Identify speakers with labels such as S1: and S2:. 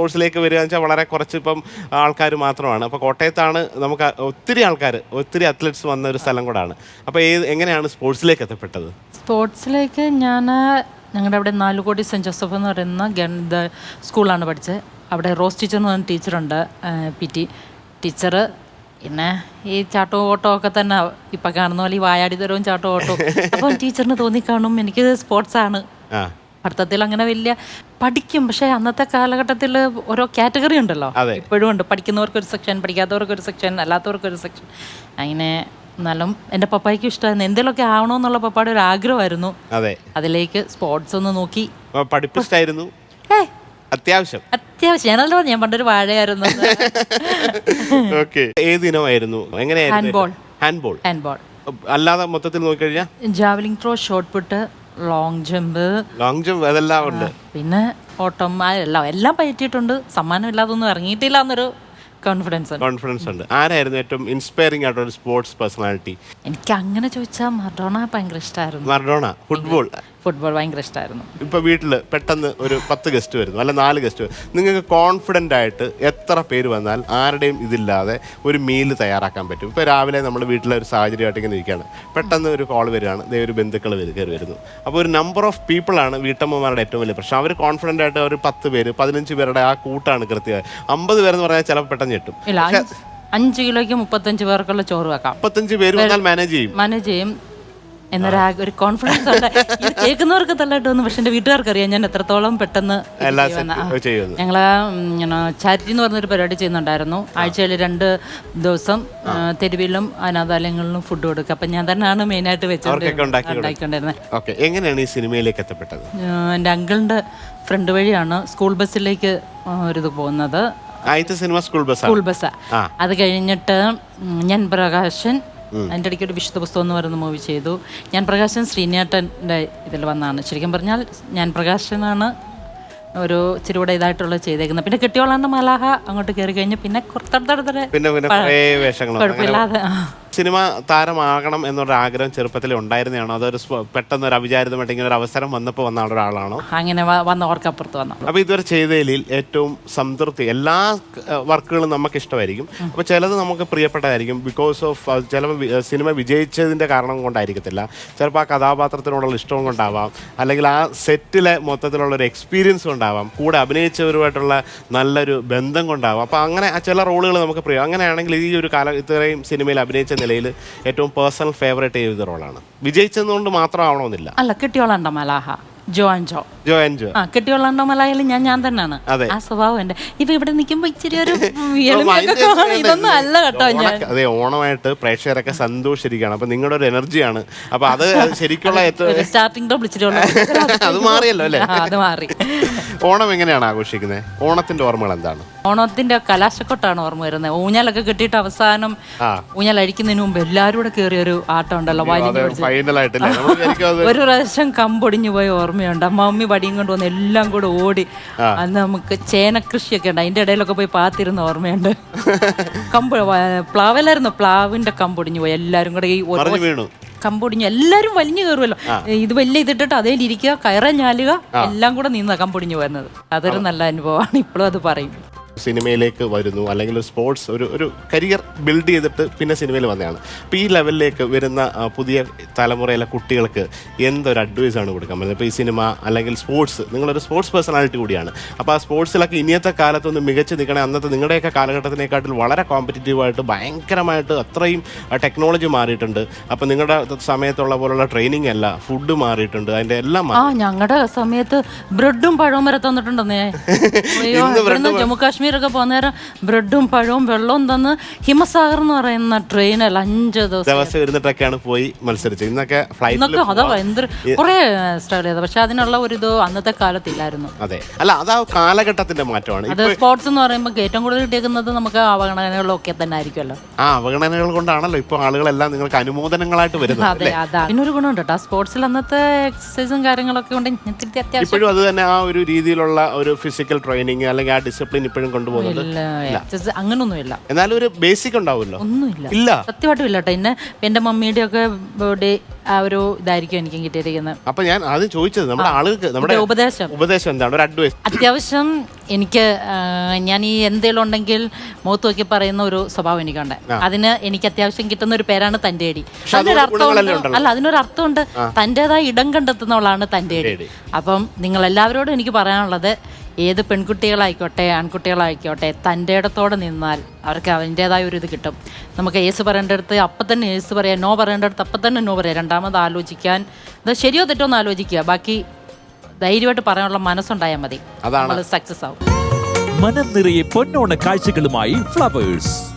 S1: സ്പോർട്സിലേക്ക് വരിക എന്ന് വെച്ചാൽ വളരെ കുറച്ച് ഇപ്പം ആൾക്കാർ മാത്രമാണ്. അപ്പോൾ കോട്ടയത്താണ് നമുക്ക് ഒത്തിരി ആൾക്കാർ ഒത്തിരി അത്ലറ്റ്സ് വന്ന ഒരു സ്ഥലം കൂടാണ്. അപ്പോൾ ഏത് എങ്ങനെയാണ് സ്പോർട്സിലേക്ക് എത്തപ്പെട്ടത്?
S2: സ്പോർട്സിലേക്ക് ഞാൻ ഞങ്ങളുടെ അവിടെ നാലുകോടി സെന്റ് ജോസഫ് എന്ന് പറയുന്ന ഗണിത സ്കൂളാണ് പഠിച്ചത് അവിടെ റോസ് ടീച്ചർ എന്ന് പറഞ്ഞ ടീച്ചറുണ്ട് പി ടി ടീച്ചർ പിന്നെ ഈ ചാട്ടോ ഓട്ടോ ഒക്കെ തന്നെ ഇപ്പം കാണുന്ന പോലെ ഈ വായാടി തരവും ചാട്ടോ ഓട്ടോ. അപ്പം ടീച്ചറിന് തോന്നിക്കാണും എനിക്ക് സ്പോർട്സാണ്. പഠിത്തത്തിൽ അങ്ങനെ വലിയ പഠിക്കും. പക്ഷേ അന്നത്തെ കാലഘട്ടത്തിൽ ഓരോ കാറ്റഗറി ഉണ്ടല്ലോ. ഇപ്പോഴും ഉണ്ട്. പഠിക്കുന്നവർക്ക് ഒരു സെക്ഷൻ പഠിക്കാത്തവർക്ക് ഒരു സെക്ഷൻ അല്ലാത്തവർക്ക് ഒരു സെക്ഷൻ. അങ്ങനെ എന്നാലും എന്റെ പപ്പായ്ക്ക് ഇഷ്ടമായിരുന്നു. എന്തെങ്കിലുമൊക്കെ ആവണമെന്നുള്ള പപ്പായുടെ ഒരു ആഗ്രഹമായിരുന്നു.
S1: അതെ.
S2: അതിലേക്ക് സ്പോർട്സ് ഒന്ന് നോക്കി. പഠിപ്പിച്ചായിരുന്നു
S1: അത്യാവശ്യം.
S2: അത്യാവശ്യം. ഞാനല്ലോ ഞാൻ പണ്ടൊരു വാഴയായിരുന്നു.
S1: ഓക്കെ. ഏത് ഇനമായിരുന്നു? എങ്ങനെയായിരുന്നു? ഹാൻഡ്ബോൾ.
S2: ഹാൻഡ്ബോൾ. ഹാൻഡ്ബോൾ.
S1: അല്ലാതെ മൊത്തത്തിൽ നോക്കി കഴിഞ്ഞാൽ
S2: javelin throw shot put long jump
S1: long jump അതെല്ലാം ഉണ്ട്.
S2: പിന്നെ ഓട്ടം എല്ലാം എല്ലാം പറ്റിയിട്ടുണ്ട്. സമ്മാനം ഇല്ലാതൊന്നും ഇറങ്ങിയിട്ടില്ല എന്നൊരു കോൺഫിഡൻസ്
S1: കോൺഫിഡൻസ് ഉണ്ട്. ആരായിരുന്നു ഏറ്റവും ഇൻസ്പയറിംഗ് ആയിട്ടുള്ള സ്പോർട്സ് പേഴ്സണാലിറ്റി
S2: എനിക്ക് അങ്ങനെ ചോദിച്ചാൽ മറഡോണ ഭയങ്കര ഇഷ്ടമായിരുന്നു
S1: മറഡോണ ഫുട്ബോൾ
S2: ഫുട്ബോൾ ഭയങ്കര ഇഷ്ടമായിരുന്നു
S1: ഇപ്പൊ വീട്ടിൽ പെട്ടെന്ന് ഒരു പത്ത് ഗസ്റ്റ് വരുന്നു അല്ല നാല് ഗസ്റ്റ് നിങ്ങൾക്ക് കോൺഫിഡന്റ് ആയിട്ട് എത്ര പേര് വന്നാൽ ആരുടെയും ഇതില്ലാതെ ഒരു മീൽ തയ്യാറാക്കാൻ പറ്റും. ഇപ്പോൾ രാവിലെ നമ്മൾ വീട്ടിലെ ഒരു സാഹചര്യമായിട്ട് ഇങ്ങനെ ഇരിക്കുകയാണ്. പെട്ടെന്ന് ഒരു കോൾ വരികയാണ്. ദേ ഒരു ബന്ധുക്കൾ കയറി വരുന്നു. അപ്പോൾ ഒരു നമ്പർ ഓഫ് പീപ്പിളാണ് വീട്ടമ്മമാരുടെ ഏറ്റവും വലിയ പ്രശ്നം. അവർ കോൺഫിഡന്റ് ആയിട്ട് ഒരു പത്ത് പേര് പതിനഞ്ച് പേരുടെ ആ കൂട്ടാണ് കൃത്യമായി. അമ്പത് പേരെന്ന് പറഞ്ഞാൽ ചിലപ്പോൾ പെട്ടെന്ന്
S2: കിട്ടും അഞ്ച് കിലോയ്ക്ക് മുപ്പത്തഞ്ച് പേർക്കുള്ള ചോറ് വെക്കാം.
S1: മുപ്പത്തഞ്ച് പേര് വന്നാൽ മാനേജ് ചെയ്യും.
S2: മാനേജ് ചെയ്യും. എന്നൊരു ഒരു കോൺഫിഡൻസ് ഉണ്ട്. ഇത് കേൾക്കുന്നവർക്ക് തള്ളായിട്ട് തോന്നും പക്ഷെ എന്റെ വീട്ടുകാർക്ക് അറിയാം ഞാൻ എത്രത്തോളം പെട്ടെന്ന് ഇത് ഞങ്ങൾ ചാരിറ്റി എന്ന് പറഞ്ഞൊരു പരിപാടി ചെയ്യുന്നുണ്ടായിരുന്നു. ആഴ്ചയിൽ രണ്ട് ദിവസം തെരുവിലും അനാഥാലയങ്ങളിലും ഫുഡ് കൊടുക്കുക. അപ്പം ഞാൻ തന്നെയാണ് മെയിനായിട്ട്. ഉണ്ടാക്കിക്കൊണ്ടിരുന്നത്
S1: ഓക്കെ എങ്ങനെയാണ് ഈ സിനിമയിലേക്ക് എത്തപ്പെട്ടത്?
S2: എന്റെ അങ്കിളിന്റെ ഫ്രണ്ട് വഴിയാണ് സ്കൂൾ ബസ്സിലേക്ക് ഒരു ഒരിത് പോകുന്നത്.
S1: ആദ്യത്തെ cinema school bus
S2: school bus. അത് കഴിഞ്ഞിട്ട് ഞാൻ പ്രകാശൻ അതിന്റെ ഇടയ്ക്ക് ഒരു വിശുദ്ധ പുസ്തകം എന്ന് പറയുന്ന മൂവി ചെയ്തു. ഞാൻ പ്രകാശൻ ശ്രീനേട്ടന്റെ ഇതിൽ വന്നാണ് ശരിക്കും പറഞ്ഞാൽ ഞാൻ പ്രകാശനാണ് ഒരു ഇച്ചിരി കൂടെ ഇതായിട്ടുള്ളത് ചെയ്തേക്കുന്നത്. പിന്നെ കെട്ടിയോളാണ്ട് മലാഹ അങ്ങോട്ട് കയറി കഴിഞ്ഞ് പിന്നെ കുറത്തടുത്തടുത്തടെ കുഴപ്പമില്ലാതെ ആ.
S1: സിനിമ താരമാകണം എന്നൊരു ആഗ്രഹം ചെറുപ്പത്തിൽ ഉണ്ടായിരുന്നതാണോ? അതൊരു പെട്ടെന്ന് ഒരു അവിചാരിതമായിട്ട് ഇങ്ങനെ ഒരു അവസരം വന്നപ്പോൾ വന്ന ഒരാളാണോ?
S2: അങ്ങനെ വന്ന വന്നവർക്കപ്പുറത്ത് വന്നു.
S1: അപ്പോൾ ഇതുവരെ ചെയ്തതിൽ ഏറ്റവും സംതൃപ്തി എല്ലാ വർക്കുകളും നമുക്ക് ഇഷ്ടമായിരിക്കും അപ്പോൾ ചിലത് നമുക്ക് പ്രിയപ്പെട്ടതായിരിക്കും. ബിക്കോസ് ഓഫ് ചില സിനിമ വിജയിച്ചതിന്റെ കാരണം കൊണ്ടായിരിക്കത്തില്ല. ചിലപ്പോൾ ആ കഥാപാത്രത്തിനോടുള്ള ഇഷ്ടവും കൊണ്ടാവാം. അല്ലെങ്കിൽ ആ സെറ്റിലെ മൊത്തത്തിലുള്ള ഒരു എക്സ്പീരിയൻസ് കൊണ്ടാവാം. കൂടെ അഭിനയിച്ചവരുമായിട്ടുള്ള നല്ലൊരു ബന്ധം കൊണ്ടാവാം. അപ്പോൾ അങ്ങനെ ആ ചില റോളുകൾ നമുക്ക് പ്രിയം അങ്ങനെയാണെങ്കിൽ ഈ ഒരു കാല ഇത്രയും സിനിമയിൽ അഭിനയിച്ച നിലയിൽ ഏറ്റവും പേഴ്സണൽ ഫേവറേറ്റ് ചെയ്ത റോളാണ്. വിജയിച്ചതുകൊണ്ട് മാത്രം ആവണമെന്നില്ല
S2: അല്ല കിട്ടിയോളാണ്ടോ മലാഹ? ജോ ആൻഡ് ജോ.
S1: ജോ ആൻഡ് ജോ.
S2: ആ കെട്ടിയോളാണ്ടോ മലയാളി ഞാൻ ഞാൻ തന്നെയാണ്. ആ സ്വഭാവം എന്റെ ഇപ്പൊ ഇവിടെ നിൽക്കുമ്പോ ഇച്ചിരി ഒരു. ഇതൊന്നും അല്ല കേട്ടോ ഞാൻ.
S1: അതെ ഓണമായിട്ട് പ്രേക്ഷകരൊക്കെ സന്തോഷിച്ചിരിക്കുകയാണ്. അപ്പൊ നിങ്ങളുടെ ഒരു എനർജിയാണ്. അപ്പൊ അത് ശരിക്കുള്ള
S2: സ്റ്റാർട്ടിംഗ്
S1: അത് മാറിയല്ലോ അല്ലേ?
S2: അത് മാറി.
S1: ഓണം എങ്ങനെയാണ് ആഘോഷിക്കുന്നത്? ഓണത്തിന്റെ ഓർമ്മകൾ എന്താണ്?
S2: ഓണത്തിന്റെ കലാശക്കൊട്ടാണ് ഓർമ്മ വരുന്നത്. ഊഞ്ഞാലൊക്കെ കിട്ടിയിട്ട് അവസാനം. ഊഞ്ഞാൽ അഴിക്കുന്നതിന് മുമ്പ് എല്ലാവരും കൂടെ കയറിയ ഒരു ആട്ടം ഉണ്ടല്ലോ വലിഞ്ഞു ഒരു പ്രാവശ്യം കമ്പൊടിഞ്ഞു പോയ ഓർമ്മയുണ്ട്. അമ്മമ്മി വടിയും കൊണ്ട് വന്ന് എല്ലാം കൂടെ ഓടി. അന്ന് നമുക്ക് ചേനക്കൃഷിയൊക്കെ ഉണ്ട്. അതിന്റെ ഇടയിലൊക്കെ പോയി പാത്തിരുന്ന ഓർമ്മയുണ്ട്. കമ്പ് പ്ലാവല്ലായിരുന്നു? പ്ലാവലായിരുന്നു പ്ലാവിന്റെ കമ്പൊടിഞ്ഞു പോയി. എല്ലാരും കൂടെ ഈ കമ്പൊടിഞ്ഞു. എല്ലാരും വലിഞ്ഞു കയറുമല്ലോ ഇത് വലിയ ഇതിട്ടിട്ട് അതേലിരിക്കുക കയറാൻ ഞാലുക എല്ലാം കൂടെ നിന്ന കമ്പൊടിഞ്ഞു വരുന്നത് അതൊരു നല്ല അനുഭവമാണ്. ഇപ്പോഴും അത് പറയും.
S1: സിനിമയിലേക്ക് വരുന്നു. അല്ലെങ്കിൽ ഒരു സ്പോർട്സ് ഒരു ഒരു കരിയർ ബിൽഡ് ചെയ്തിട്ട് പിന്നെ സിനിമയിൽ വന്നതാണ്. അപ്പോൾ ഈ ലെവലിലേക്ക് വരുന്ന പുതിയ തലമുറയിലെ കുട്ടികൾക്ക് എന്തൊരു അഡ്വൈസാണ് കൊടുക്കാൻ പറ്റുന്നത്? ഇപ്പോൾ ഈ സിനിമ അല്ലെങ്കിൽ സ്പോർട്സ് നിങ്ങളൊരു സ്പോർട്സ് പേഴ്സണാലിറ്റി കൂടിയാണ്. അപ്പോൾ ആ സ്പോർട്സിലൊക്കെ ഇനിയത്തെ കാലത്തൊന്ന് മികച്ച് നിൽക്കണേ അന്നത്തെ നിങ്ങളുടെയൊക്കെ കാലഘട്ടത്തിനേക്കാട്ടിൽ വളരെ കോമ്പറ്റീറ്റീവായിട്ട് ഭയങ്കരമായിട്ട് അത്രയും ടെക്നോളജി മാറിയിട്ടുണ്ട്. അപ്പോൾ നിങ്ങളുടെ സമയത്തുള്ള പോലുള്ള ട്രെയിനിങ് അല്ല ഫുഡ് മാറിയിട്ടുണ്ട്. അതിന്റെ എല്ലാം
S2: ആ ഞങ്ങളുടെ സമയത്ത് ബ്രെഡും പഴവും വരെ തന്നിട്ടുണ്ടെന്നേ. ജമ്മു ഇവിടുന്ന് കാശ്മീരൊക്കെ പോകുന്നേരം ബ്രെഡും പഴവും വെള്ളവും തന്ന് ഹിമസാഗർ എന്ന് പറയുന്ന ട്രെയിനിൽ അഞ്ച് ദിവസം.
S1: ഇരുന്നിട്ടൊക്കെയാണ് പോയി മത്സരിച്ചത്. ഇന്നൊക്കെ
S2: ഇന്നൊക്കെ അതാ എന്തൊരു കുറെ സ്ട്രഗിൾ ചെയ്തത്. പക്ഷെ അതിനുള്ള ഒരു ഇത് അന്നത്തെ കാലത്തില്ലായിരുന്നു.
S1: അതെ. അല്ല അതാ കാലഘട്ടത്തിന്റെ മാറ്റമാണ്.
S2: അത് സ്പോർട്സ് എന്ന് പറയുമ്പോൾ ഏറ്റവും കൂടുതൽ കിട്ടിയേക്കുന്നത് നമുക്ക് അവഗണനകളൊക്കെ തന്നെ ആയിരിക്കുമല്ലോ
S1: ആ അവഗണനകൾ കൊണ്ടാണല്ലോ ഇപ്പോൾ ആളുകളെല്ലാം നിങ്ങൾക്ക് അനുമോദനങ്ങളായിട്ട് വരുന്നത്
S2: അതെ അതാ പിന്നെ ഒരു ഗുണമുണ്ട് കേട്ടോ. സ്പോർട്സിൽ അന്നത്തെ എക്സസൈസും കാര്യങ്ങളൊക്കെ കൊണ്ട്
S1: ഇപ്പോഴും അത് തന്നെ ആ ഒരു രീതിയിലുള്ള ഒരു ഫിസിക്കൽ ട്രെയിനിങ് അല്ലെങ്കിൽ ആ ഡിസിപ്ലിൻ ഇപ്പോഴും എന്തെങ്കിലും കൊണ്ടുപോകുന്നത്?
S2: ഇല്ല അങ്ങനൊന്നുമില്ല.
S1: എന്നാലും ഒരു ബേസിക് ഉണ്ടാവുമല്ലോ?
S2: ഒന്നുമില്ല.
S1: ഇല്ല.
S2: സത്യമായിട്ടും ഇല്ല കേട്ടോ. എന്നെ എന്റെ മമ്മിയുടെ ഒക്കെ ബർത്ത്ഡേ ആ ഒരു ഇതായിരിക്കും എനിക്ക് കിട്ടിയിരിക്കുന്നത്.
S1: അപ്പൊ ഞാൻ ആദ്യം ചോദിച്ചത് നമ്മുടെ ആളുകൾക്ക് നമ്മുടെ
S2: ഉപദേശം.
S1: ഉപദേശം എന്താണ്? ഒരു അഡ്വൈസ്
S2: അത്യാവശ്യം എനിക്ക് ഞാൻ ഈ എന്തെങ്കിലും ഉണ്ടെങ്കിൽ മുഖത്ത് നോക്കി പറയുന്ന ഒരു സ്വഭാവം എനിക്കുണ്ട്. അതിന് എനിക്ക് അത്യാവശ്യം കിട്ടുന്ന ഒരു പേരാണ് തന്റെ അടി. അതിനൊരു അർത്ഥമുണ്ട്. അല്ല അതിനൊരു അർത്ഥമുണ്ട്. തന്റെതായ ഇടം കണ്ടെത്തുന്നവളാണ് തന്റെ അടി. അപ്പം നിങ്ങൾ എല്ലാവരോടും എനിക്ക് പറയാനുള്ളത് ഏത് പെൺകുട്ടികളായിക്കോട്ടെ ആൺകുട്ടികളായിക്കോട്ടെ തന്റെ ഇടത്തോടെ നിന്നാൽ അവർക്ക് അവന്റേതായ ഒരു ഇത് കിട്ടും. നമുക്ക് ഏസ് പറയേണ്ടടുത്ത് അപ്പം തന്നെ ഏസ് പറയാം നോ പറയേണ്ടടുത്ത് അപ്പം തന്നെ നോ പറയാം. രണ്ടാമത് ആലോചിക്കാൻ ഇത് ശരിയോ തെറ്റോ എന്ന് ആലോചിക്കുക. ബാക്കി ധൈര്യമായിട്ട് പറയാനുള്ള മനസ്സുണ്ടായാൽ മതി.
S1: അതാണ്.
S2: നമ്മൾ സക്സസ് ആവും.
S3: മനം നിറയെ പൊന്നോണ കാഴ്ചകളുമായി ഫ്ലവേഴ്സ്.